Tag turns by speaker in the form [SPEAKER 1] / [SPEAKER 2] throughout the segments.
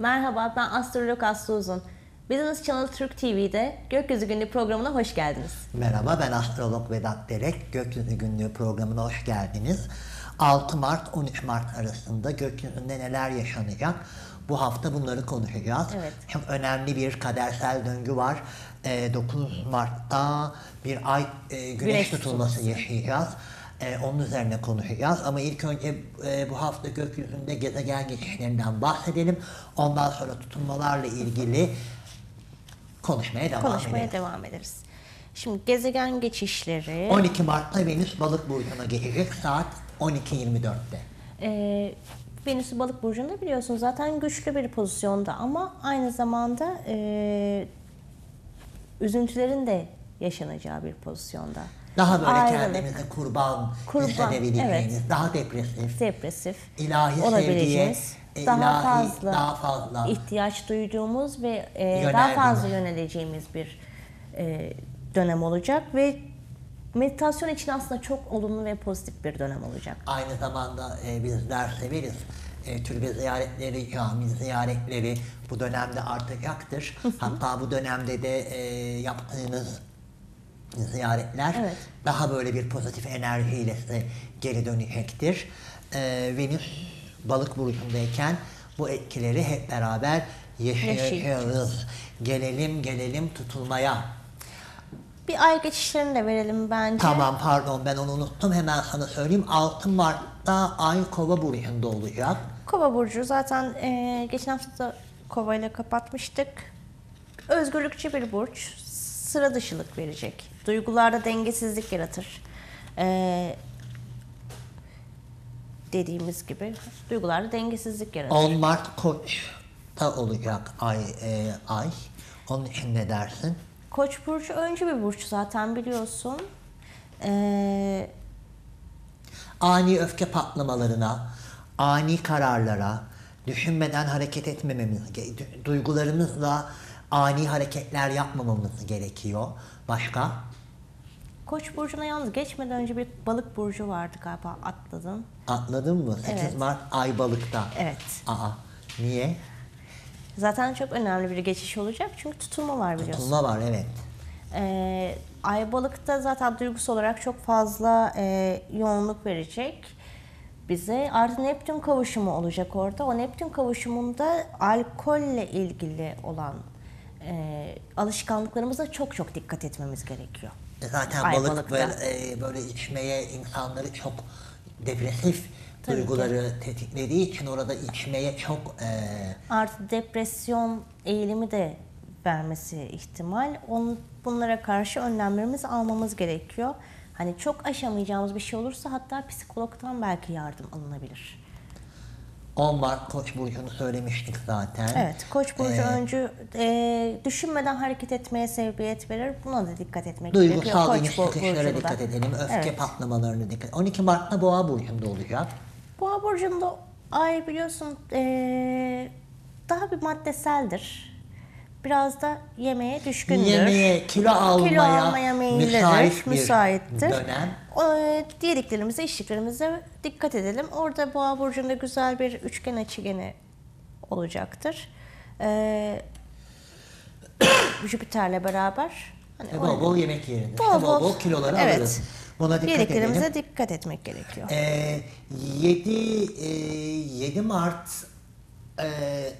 [SPEAKER 1] Merhaba ben astrolog Aslı Uzun. Business Channel Türk TV'de Gökyüzü Günlüğü programına hoş geldiniz.
[SPEAKER 2] Merhaba ben astrolog Vedat Derek. Gökyüzü Günlüğü programına hoş geldiniz. 6 Mart 13 Mart arasında gökyüzünde neler yaşanacak? Bu hafta bunları konuşacağız.
[SPEAKER 1] Evet.
[SPEAKER 2] Hem önemli bir kadersel döngü var. Ee, 9 Mart'ta bir ay e, güneş,
[SPEAKER 1] Güneş
[SPEAKER 2] tutulması. yaşayacağız. Ee, onun üzerine konuşacağız. Ama ilk önce e, bu hafta gökyüzünde gezegen geçişlerinden bahsedelim. Ondan sonra tutulmalarla ilgili konuşmaya devam
[SPEAKER 1] Konuşmaya
[SPEAKER 2] edelim.
[SPEAKER 1] devam ederiz. Şimdi gezegen geçişleri
[SPEAKER 2] 12 Mart'ta Venüs balık burcuna geçecek saat 12.24'te.
[SPEAKER 1] e, Venüs'ü balık burcunda biliyorsunuz zaten güçlü bir pozisyonda ama aynı zamanda e, üzüntülerin de yaşanacağı bir pozisyonda.
[SPEAKER 2] Daha böyle
[SPEAKER 1] Ayrılık,
[SPEAKER 2] kendimizi kurban,
[SPEAKER 1] Kurban,
[SPEAKER 2] hissedebileceğiniz, daha depresif,
[SPEAKER 1] depresif
[SPEAKER 2] ilahi
[SPEAKER 1] olabileceğimiz,
[SPEAKER 2] sevgiye, e,
[SPEAKER 1] daha
[SPEAKER 2] ilahi,
[SPEAKER 1] fazla
[SPEAKER 2] daha fazla
[SPEAKER 1] ihtiyaç duyduğumuz ve e, daha fazla yöneleceğimiz bir e, dönem olacak ve meditasyon için aslında çok olumlu ve pozitif bir dönem olacak.
[SPEAKER 2] Aynı zamanda e, bizler severiz. E, türbe ziyaretleri, cami ziyaretleri bu dönemde artacaktır. Hatta bu dönemde de e, yaptığınız ziyaretler
[SPEAKER 1] Evet.
[SPEAKER 2] daha böyle bir pozitif enerjiyle size geri dönecektir. E, Venüs balık burcundayken bu etkileri hep beraber yaşayacağız. Gelelim gelelim tutulmaya.
[SPEAKER 1] Bir ay geçişlerini de verelim bence.
[SPEAKER 2] Tamam pardon ben onu unuttum hemen sana söyleyeyim. 6 Mart'ta Ay Kova burcunda olacak.
[SPEAKER 1] Kova burcu zaten e, geçen hafta Kova ile kapatmıştık. Özgürlükçü bir burç. Sıra dışılık verecek. Duygularda dengesizlik yaratır. E, dediğimiz gibi duygularda dengesizlik yaratır.
[SPEAKER 2] 10 Mart Koç'ta olacak Ay. e, ay. Onun için ne dersin?
[SPEAKER 1] Koç burcu öncü bir burç zaten biliyorsun. E,
[SPEAKER 2] Ani öfke patlamalarına, ani kararlara, düşünmeden hareket etmememiz, duygularımızla ani hareketler yapmamamız gerekiyor. Başka?
[SPEAKER 1] Koç burcuna yalnız geçmeden önce bir balık burcu vardı galiba atladın.
[SPEAKER 2] Atladın mı? 8
[SPEAKER 1] Evet.
[SPEAKER 2] Mart Ay balıkta.
[SPEAKER 1] Evet.
[SPEAKER 2] Aa, niye?
[SPEAKER 1] Zaten çok önemli bir geçiş olacak çünkü tutulma var biliyorsun.
[SPEAKER 2] Tutulma var evet.
[SPEAKER 1] Ee, Ay balıkta zaten duygusal olarak çok fazla e, yoğunluk verecek bize. Artı Neptün kavuşumu olacak orada. O Neptün kavuşumunda alkolle ilgili olan e, alışkanlıklarımıza çok çok dikkat etmemiz gerekiyor.
[SPEAKER 2] E Zaten
[SPEAKER 1] Ay
[SPEAKER 2] balık böyle, e, böyle içmeye insanları çok depresif
[SPEAKER 1] Tabii ki.
[SPEAKER 2] duyguları tetiklediği için orada içmeye çok e,
[SPEAKER 1] Artı depresyon eğilimi de vermesi ihtimal. On, bunlara karşı önlemlerimizi almamız gerekiyor. Hani çok aşamayacağımız bir şey olursa hatta psikologdan belki yardım alınabilir.
[SPEAKER 2] 10 Mart Koç burcunu söylemiştik zaten.
[SPEAKER 1] Evet, Koç burcu
[SPEAKER 2] Ee,
[SPEAKER 1] öncü e, düşünmeden hareket etmeye sebebiyet verir. Buna da dikkat etmek
[SPEAKER 2] Duygusal
[SPEAKER 1] gerekiyor. Koç
[SPEAKER 2] iniş çıkışlara dikkat edelim. Öfke
[SPEAKER 1] Evet.
[SPEAKER 2] patlamalarına dikkat 12 Mart'ta Boğa burcunda olacak.
[SPEAKER 1] Boğa burcunda ay biliyorsun e, daha bir maddeseldir. Biraz da yemeğe düşkündür.
[SPEAKER 2] Yemeğe, kilo almaya,
[SPEAKER 1] Kilo almaya meyillidir,
[SPEAKER 2] müsait bir
[SPEAKER 1] müsaittir.
[SPEAKER 2] dönem.
[SPEAKER 1] O, e, yediklerimize, içtiklerimize dikkat edelim. Orada Boğa burcunda güzel bir üçgen açıgeni olacaktır. Ee, Jüpiter'le beraber hani
[SPEAKER 2] E,
[SPEAKER 1] o-
[SPEAKER 2] bol bol yemek İşte bol
[SPEAKER 1] bol.
[SPEAKER 2] bol kiloları
[SPEAKER 1] Evet.
[SPEAKER 2] alırız. Buna dikkat
[SPEAKER 1] yediklerimize
[SPEAKER 2] edelim.
[SPEAKER 1] dikkat etmek gerekiyor.
[SPEAKER 2] Ee, 7 e, 7 Mart e,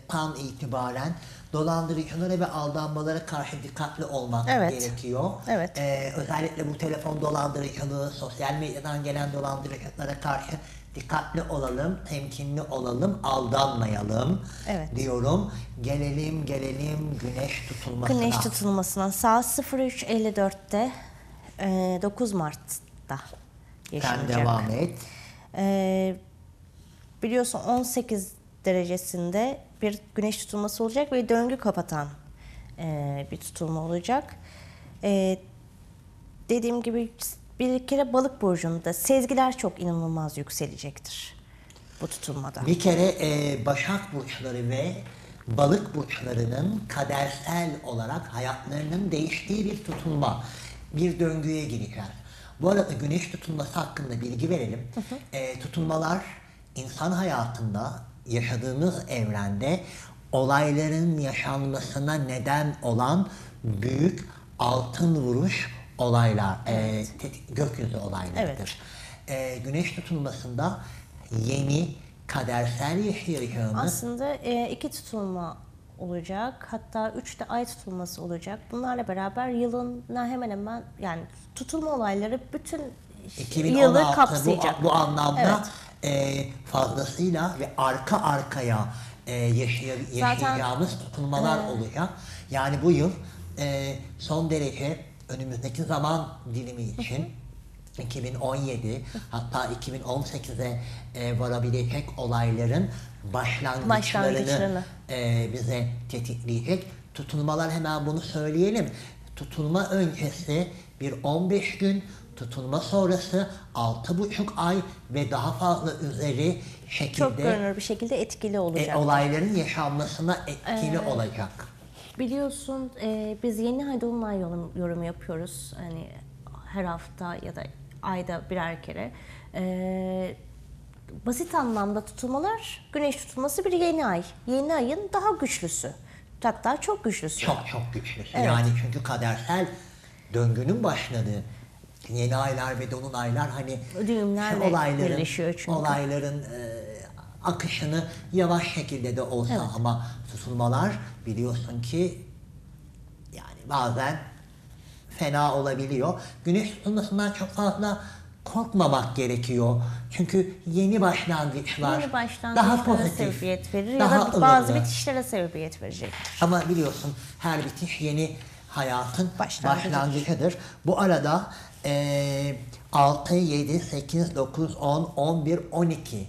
[SPEAKER 2] tam itibaren dolandırıcılara ve aldanmalara karşı dikkatli olmak
[SPEAKER 1] Evet.
[SPEAKER 2] gerekiyor.
[SPEAKER 1] Evet.
[SPEAKER 2] Ee, özellikle bu telefon dolandırıcılığı, sosyal medyadan gelen dolandırıcılara karşı dikkatli olalım, temkinli olalım, aldanmayalım
[SPEAKER 1] Evet.
[SPEAKER 2] diyorum. Gelelim gelelim güneş tutulmasına.
[SPEAKER 1] Güneş tutulmasına saat 03.54'te e, 9 Mart'ta
[SPEAKER 2] Sen
[SPEAKER 1] yaşanacak.
[SPEAKER 2] devam et.
[SPEAKER 1] Ee, biliyorsun 18 derecesinde bir güneş tutulması olacak ve döngü kapatan e, bir tutulma olacak. E, dediğim gibi bir kere balık burcunda sezgiler çok inanılmaz yükselecektir bu tutulmada.
[SPEAKER 2] Bir kere e, Başak burçları ve Balık burçlarının kadersel olarak hayatlarının değiştiği bir tutulma, bir döngüye gireceğiz. Bu arada güneş tutulması hakkında bilgi verelim. E, tutulmalar insan hayatında yaşadığımız evrende olayların yaşanmasına neden olan büyük altın vuruş olaylar, e, te- gökyüzü olaylarıdır. E, güneş tutulmasında yeni kadersel yaşayacağımız
[SPEAKER 1] Aslında e, iki tutulma olacak. Hatta üç de ay tutulması olacak. Bunlarla beraber yılına hemen hemen yani tutulma olayları bütün
[SPEAKER 2] 2016
[SPEAKER 1] yılı
[SPEAKER 2] bu,
[SPEAKER 1] kapsayacak.
[SPEAKER 2] bu anlamda
[SPEAKER 1] Evet.
[SPEAKER 2] E, fazlasıyla ve arka arkaya e, yaşaya, yaşayacağımız tutulmalar olacak. Yani bu yıl e, son derece önümüzdeki zaman dilimi için 2017 hatta 2018'e e, varabilecek olayların başlangıçlarını
[SPEAKER 1] Başlangıçlarını.
[SPEAKER 2] e, bize tetikleyecek. Tutulmalar hemen bunu söyleyelim. Tutulma öncesi bir 15 gün, tutulma sonrası 6,5 ay ve daha fazla üzeri
[SPEAKER 1] Çok
[SPEAKER 2] şekilde
[SPEAKER 1] görünür bir şekilde etkili
[SPEAKER 2] e,
[SPEAKER 1] olacak.
[SPEAKER 2] olayların yaşanmasına etkili olacak.
[SPEAKER 1] Biliyorsun e, biz yeni ay dolunay yorum, yorum yapıyoruz. Hani her hafta ya da ayda birer kere. E, basit anlamda tutulmalar, güneş tutulması bir yeni ay. Yeni ayın daha güçlüsü. Hatta çok güçlüsü.
[SPEAKER 2] Çok çok güçlü.
[SPEAKER 1] Evet.
[SPEAKER 2] Yani çünkü kadersel döngünün başladığı yeni aylar ve dolunaylar hani
[SPEAKER 1] Düğümlerle
[SPEAKER 2] olayların,
[SPEAKER 1] birleşiyor çünkü.
[SPEAKER 2] Olayların e, akışını yavaş şekilde de olsa
[SPEAKER 1] Evet.
[SPEAKER 2] ama tutulmalar biliyorsun ki yani bazen fena olabiliyor. Güneş tutulmasından çok fazla korkmamak gerekiyor. Çünkü yeni başlangıçlar
[SPEAKER 1] Yeni
[SPEAKER 2] daha
[SPEAKER 1] başlangıçlara
[SPEAKER 2] pozitif,
[SPEAKER 1] sebebiyet verir
[SPEAKER 2] daha
[SPEAKER 1] ya da bazı
[SPEAKER 2] ılımlı.
[SPEAKER 1] bitişlere sebebiyet verecek.
[SPEAKER 2] Ama biliyorsun her bitiş yeni hayatın
[SPEAKER 1] Başlangıcıdır.
[SPEAKER 2] başlangıcıdır. Bu arada eee 6, 7, 8, 9, 10, 11, 12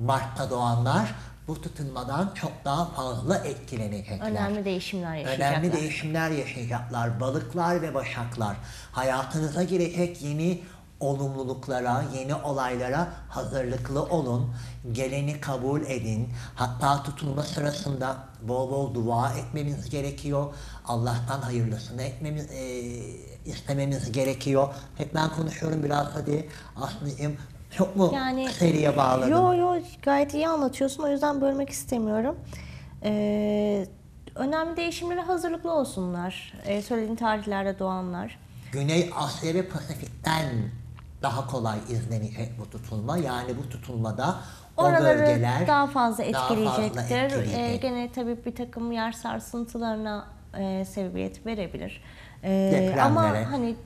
[SPEAKER 2] Mart'ta doğanlar bu tutulmadan çok daha fazla etkilenecekler.
[SPEAKER 1] Önemli değişimler yaşayacaklar.
[SPEAKER 2] Önemli değişimler yaşayacaklar. Balıklar ve başaklar. Hayatınıza girecek yeni olumluluklara, yeni olaylara hazırlıklı olun. Geleni kabul edin. Hatta tutulma sırasında bol bol dua etmemiz gerekiyor. Allah'tan hayırlısını etmemiz, e, istememiz gerekiyor. Hep ben konuşuyorum biraz hadi. Aslı'cığım çok mu
[SPEAKER 1] Yani
[SPEAKER 2] seriye bağladın?
[SPEAKER 1] Yo yo gayet iyi anlatıyorsun o yüzden bölmek istemiyorum. Ee, önemli değişimlere hazırlıklı olsunlar. Ee, söylediğin tarihlerde doğanlar.
[SPEAKER 2] Güney Asya ve Pasifik'ten daha kolay izlenecek bu tutulma. Yani bu tutulmada o
[SPEAKER 1] Oraları
[SPEAKER 2] bölgeler
[SPEAKER 1] daha fazla
[SPEAKER 2] daha fazla
[SPEAKER 1] etkileyecektir. Ee,
[SPEAKER 2] etkileyecek.
[SPEAKER 1] gene tabii bir takım yer sarsıntılarına e, sebebiyet verebilir. Ee,
[SPEAKER 2] Depremlere.
[SPEAKER 1] ama hani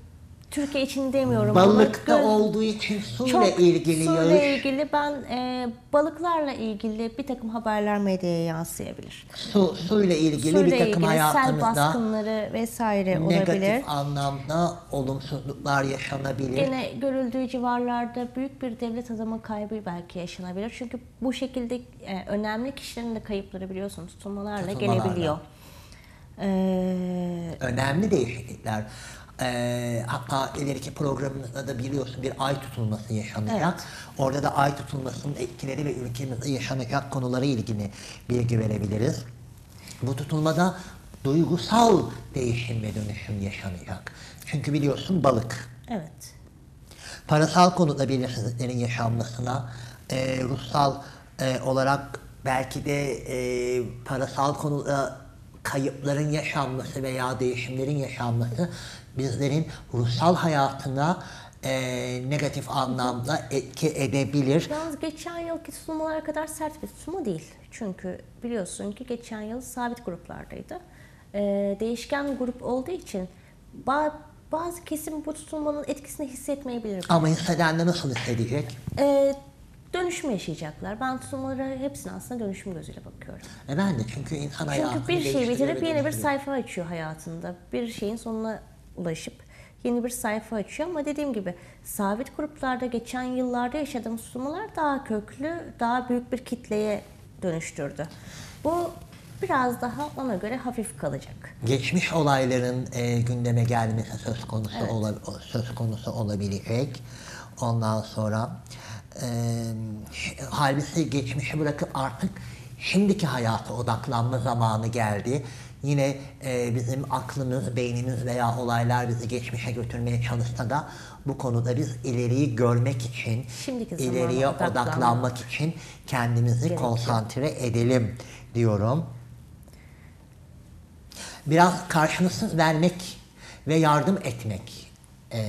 [SPEAKER 1] Türkiye için demiyorum.
[SPEAKER 2] Balıkta
[SPEAKER 1] Göz-
[SPEAKER 2] olduğu için suyla
[SPEAKER 1] çok
[SPEAKER 2] ilgili
[SPEAKER 1] suyla ilgili ben e, balıklarla ilgili bir takım haberler medyaya yansıyabilir.
[SPEAKER 2] su, suyla ilgili
[SPEAKER 1] Suyla
[SPEAKER 2] bir takım
[SPEAKER 1] ilgili sel
[SPEAKER 2] hayatımızda
[SPEAKER 1] baskınları vesaire olabilir.
[SPEAKER 2] negatif anlamda olumsuzluklar yaşanabilir.
[SPEAKER 1] Gene görüldüğü civarlarda büyük bir devlet adamı kaybı belki yaşanabilir. Çünkü bu şekilde e, önemli kişilerin de kayıpları biliyorsun tutulmalarla,
[SPEAKER 2] Tutulmalarla.
[SPEAKER 1] gelebiliyor. Ee,
[SPEAKER 2] önemli değişiklikler. Ee, hatta ileriki programımızda da biliyorsun bir ay tutulması yaşanacak. Orada da ay tutulmasının etkileri ve ülkemizde yaşanacak konulara ilgili bilgi verebiliriz. Bu tutulmada duygusal değişim ve dönüşüm yaşanacak. Çünkü biliyorsun balık
[SPEAKER 1] evet.
[SPEAKER 2] parasal konuda belirsizliklerin yaşanmasına, e, ruhsal e, olarak belki de e, parasal konuda kayıpların yaşanması veya değişimlerin yaşanması bizlerin ruhsal hayatına e, negatif anlamda etki edebilir.
[SPEAKER 1] Yalnız geçen yılki tutulmalara kadar sert bir tutulma değil. Çünkü biliyorsun ki geçen yıl sabit gruplardaydı. Ee, değişken grup olduğu için ba- bazı kesim bu tutulmanın etkisini hissetmeyebilir.
[SPEAKER 2] Ama hissedenler nasıl hissedecek?
[SPEAKER 1] Ee, dönüşüm yaşayacaklar. Ben tutulmalara hepsine aslında dönüşüm gözüyle bakıyorum.
[SPEAKER 2] E ben de çünkü insan hayatını
[SPEAKER 1] Çünkü bir şeyi bitirip yeni bir sayfa açıyor hayatında. Bir şeyin sonuna ulaşıp yeni bir sayfa açıyor ama dediğim gibi sabit gruplarda geçen yıllarda yaşadığımız tutulmalar daha köklü, daha büyük bir kitleye dönüştürdü. Bu biraz daha ona göre hafif kalacak.
[SPEAKER 2] geçmiş olayların e, gündeme gelmesi söz konusu ola- söz konusu olabilecek. Ondan sonra e, halbuki geçmişi bırakıp artık şimdiki hayata odaklanma zamanı geldi. Yine e, bizim aklımız, beynimiz veya olaylar bizi geçmişe götürmeye çalışsa da bu konuda biz ileriyi görmek için,
[SPEAKER 1] Şimdiki
[SPEAKER 2] ileriye
[SPEAKER 1] odaklanmak
[SPEAKER 2] için kendimizi
[SPEAKER 1] gerekiyor.
[SPEAKER 2] konsantre edelim diyorum. biraz karşılıksız vermek ve yardım etmek e,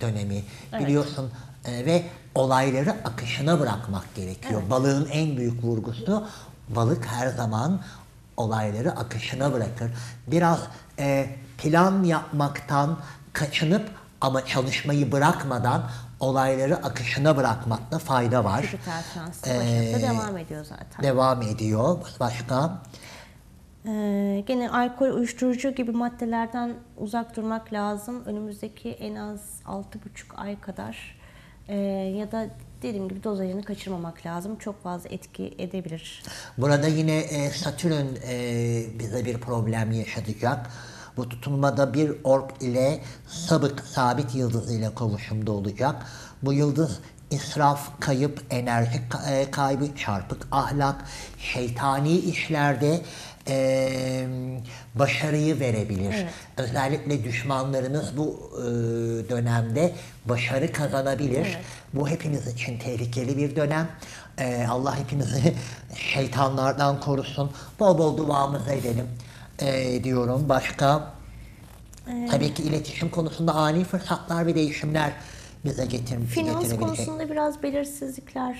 [SPEAKER 2] dönemi biliyorsun E, ve olayları akışına bırakmak gerekiyor. Balığın en büyük vurgusu balık her zaman olayları akışına bırakır. Biraz e, plan yapmaktan kaçınıp ama çalışmayı bırakmadan olayları akışına bırakmakta fayda var.
[SPEAKER 1] Jüpiter Transit
[SPEAKER 2] Ee,
[SPEAKER 1] devam ediyor zaten.
[SPEAKER 2] Devam ediyor. Başka?
[SPEAKER 1] Ee, gene alkol, uyuşturucu gibi maddelerden uzak durmak lazım. Önümüzdeki en az 6,5 ay kadar Ee, ya da dediğim gibi dozajını kaçırmamak lazım. Çok fazla etki edebilir.
[SPEAKER 2] Burada yine e, Satürn e, bize bir problem yaşatacak. Bu tutulmada bir orb ile sabık sabit yıldız ile kavuşumda olacak. Bu yıldız israf, kayıp, enerji e, kaybı, çarpık ahlak, şeytani işlerde e, başarıyı verebilir.
[SPEAKER 1] Evet.
[SPEAKER 2] Özellikle düşmanlarınız bu e, dönemde başarı kazanabilir.
[SPEAKER 1] Evet.
[SPEAKER 2] Bu hepimiz için tehlikeli bir dönem. Ee, Allah hepimizi şeytanlardan korusun. Bol bol duamızı edelim ee, diyorum. Başka? Tabii ki iletişim konusunda ani fırsatlar ve değişimler bize getir
[SPEAKER 1] Finans konusunda biraz belirsizlikler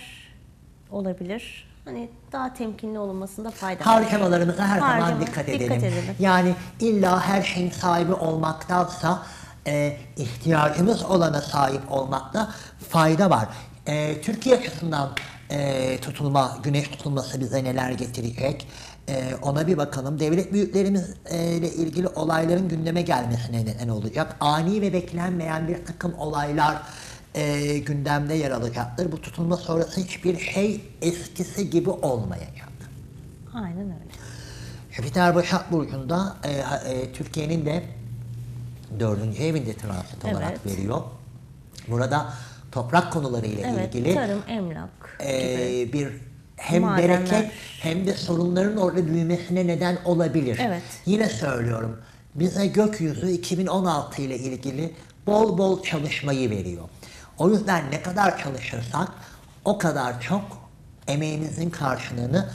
[SPEAKER 1] olabilir. Hani daha temkinli olunmasında fayda var.
[SPEAKER 2] Harcamalarımıza her zaman
[SPEAKER 1] Harcama-
[SPEAKER 2] dikkat edelim.
[SPEAKER 1] dikkat edelim.
[SPEAKER 2] Yani illa her şeyin sahibi olmaktansa e, ihtiyacımız olana sahip olmakta fayda var. E, Türkiye açısından e, tutulma, güneş tutulması bize neler getirecek? E, ona bir bakalım. Devlet büyüklerimizle ilgili olayların gündeme gelmesine neden olacak. Ani ve beklenmeyen bir takım olaylar e, gündemde yer alacaktır. Bu tutulma sonrası hiçbir şey eskisi gibi olmayacak.
[SPEAKER 1] Aynen öyle.
[SPEAKER 2] Jüpiter Başak Burcu'nda e, e, Türkiye'nin de dördüncü evinde transit olarak
[SPEAKER 1] Evet.
[SPEAKER 2] veriyor. Burada toprak konularıyla
[SPEAKER 1] Evet,
[SPEAKER 2] ilgili
[SPEAKER 1] tarım, emlak gibi.
[SPEAKER 2] e, bir hem
[SPEAKER 1] Madenler.
[SPEAKER 2] bereket hem de sorunların orada büyümesine neden olabilir.
[SPEAKER 1] Evet.
[SPEAKER 2] Yine söylüyorum. Bize gökyüzü 2016 ile ilgili bol bol çalışmayı veriyor. O yüzden ne kadar çalışırsak o kadar çok emeğimizin karşılığını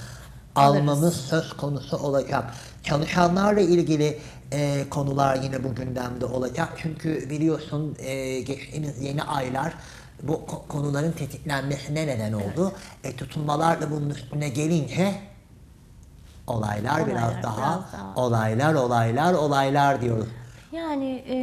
[SPEAKER 2] almamız söz konusu olacak. Çalışanlarla ilgili e, konular yine bu gündemde olacak. Çünkü biliyorsun e, geçtiğimiz yeni aylar bu ko- konuların tetiklenmesine neden oldu. E, tutulmalar da bunun üstüne gelince olaylar,
[SPEAKER 1] Olaylar
[SPEAKER 2] biraz daha,
[SPEAKER 1] biraz daha.
[SPEAKER 2] olaylar olaylar olaylar diyoruz.
[SPEAKER 1] Yani e,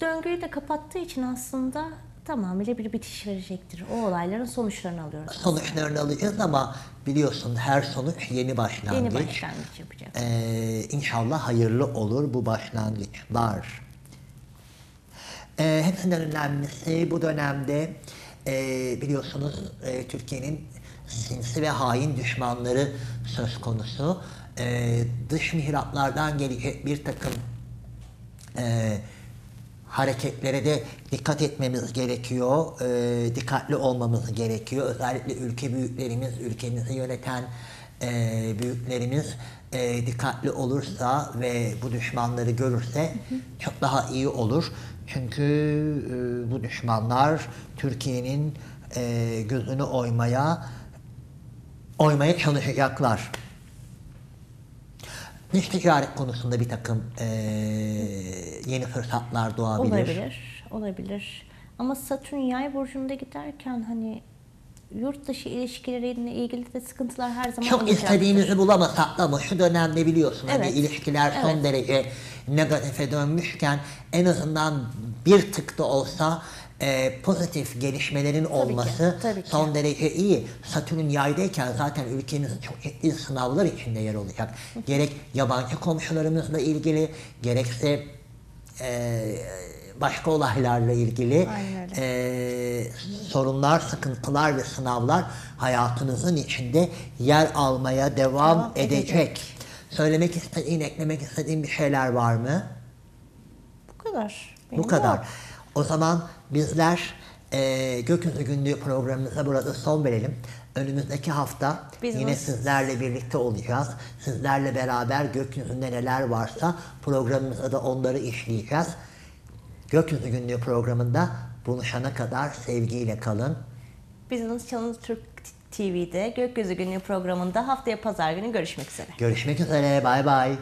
[SPEAKER 1] döngüyü de kapattığı için aslında tamamıyla bir bitiş verecektir. O olayların sonuçlarını alıyoruz.
[SPEAKER 2] Sonuçlarını alacağız ama biliyorsun her sonuç yeni başlangıç.
[SPEAKER 1] Yeni başlangıç yapacağız.
[SPEAKER 2] Ee, inşallah hayırlı olur bu başlangıçlar. Ee, hepsinden önemlisi bu dönemde e, biliyorsunuz e, Türkiye'nin sinsi ve hain düşmanları söz konusu. Ee, dış mihraklardan gelecek bir takım e, hareketlere de dikkat etmemiz gerekiyor. E, dikkatli olmamız gerekiyor. Özellikle ülke büyüklerimiz, ülkemizi yöneten e, büyüklerimiz e, dikkatli olursa ve bu düşmanları görürse çok daha iyi olur. Çünkü e, bu düşmanlar Türkiye'nin e, gözünü oymaya oymaya çalışacaklar. Dış ticaret konusunda bir takım eee, yeni fırsatlar doğabilir.
[SPEAKER 1] Olabilir, olabilir. Ama Satürn yay burcunda giderken hani yurt dışı ilişkileriyle ilgili de sıkıntılar her zaman
[SPEAKER 2] Çok
[SPEAKER 1] olacaktır.
[SPEAKER 2] istediğimizi bulamasak da ama şu dönemde biliyorsun hani
[SPEAKER 1] Evet.
[SPEAKER 2] ilişkiler son
[SPEAKER 1] Evet.
[SPEAKER 2] derece negatife dönmüşken en azından bir tık da olsa eee, pozitif gelişmelerin olması
[SPEAKER 1] tabii ki.
[SPEAKER 2] son derece iyi. Satürn yaydayken zaten ülkemiz çok ciddi sınavlar içinde yer olacak. Gerek yabancı komşularımızla ilgili gerekse eee, başka olaylarla ilgili eee, sorunlar, sıkıntılar ve sınavlar hayatınızın içinde yer almaya devam,
[SPEAKER 1] Devam
[SPEAKER 2] edecek.
[SPEAKER 1] edecek.
[SPEAKER 2] Söylemek istediğin, eklemek istediğin bir şeyler var mı?
[SPEAKER 1] Bu kadar.
[SPEAKER 2] Bu
[SPEAKER 1] Benim
[SPEAKER 2] kadar.
[SPEAKER 1] yok.
[SPEAKER 2] O zaman bizler eee Gökyüzü Günlüğü programımıza burada son verelim. Önümüzdeki hafta
[SPEAKER 1] Biz
[SPEAKER 2] yine
[SPEAKER 1] nasıl-
[SPEAKER 2] sizlerle birlikte olacağız. Sizlerle beraber gökyüzünde neler varsa programımızda da onları işleyeceğiz. Gökyüzü Günlüğü programında buluşana kadar sevgiyle kalın.
[SPEAKER 1] Business Channel Türk TV'de Gökyüzü Günlüğü programında haftaya pazar günü görüşmek üzere.
[SPEAKER 2] Görüşmek üzere. Bay bay.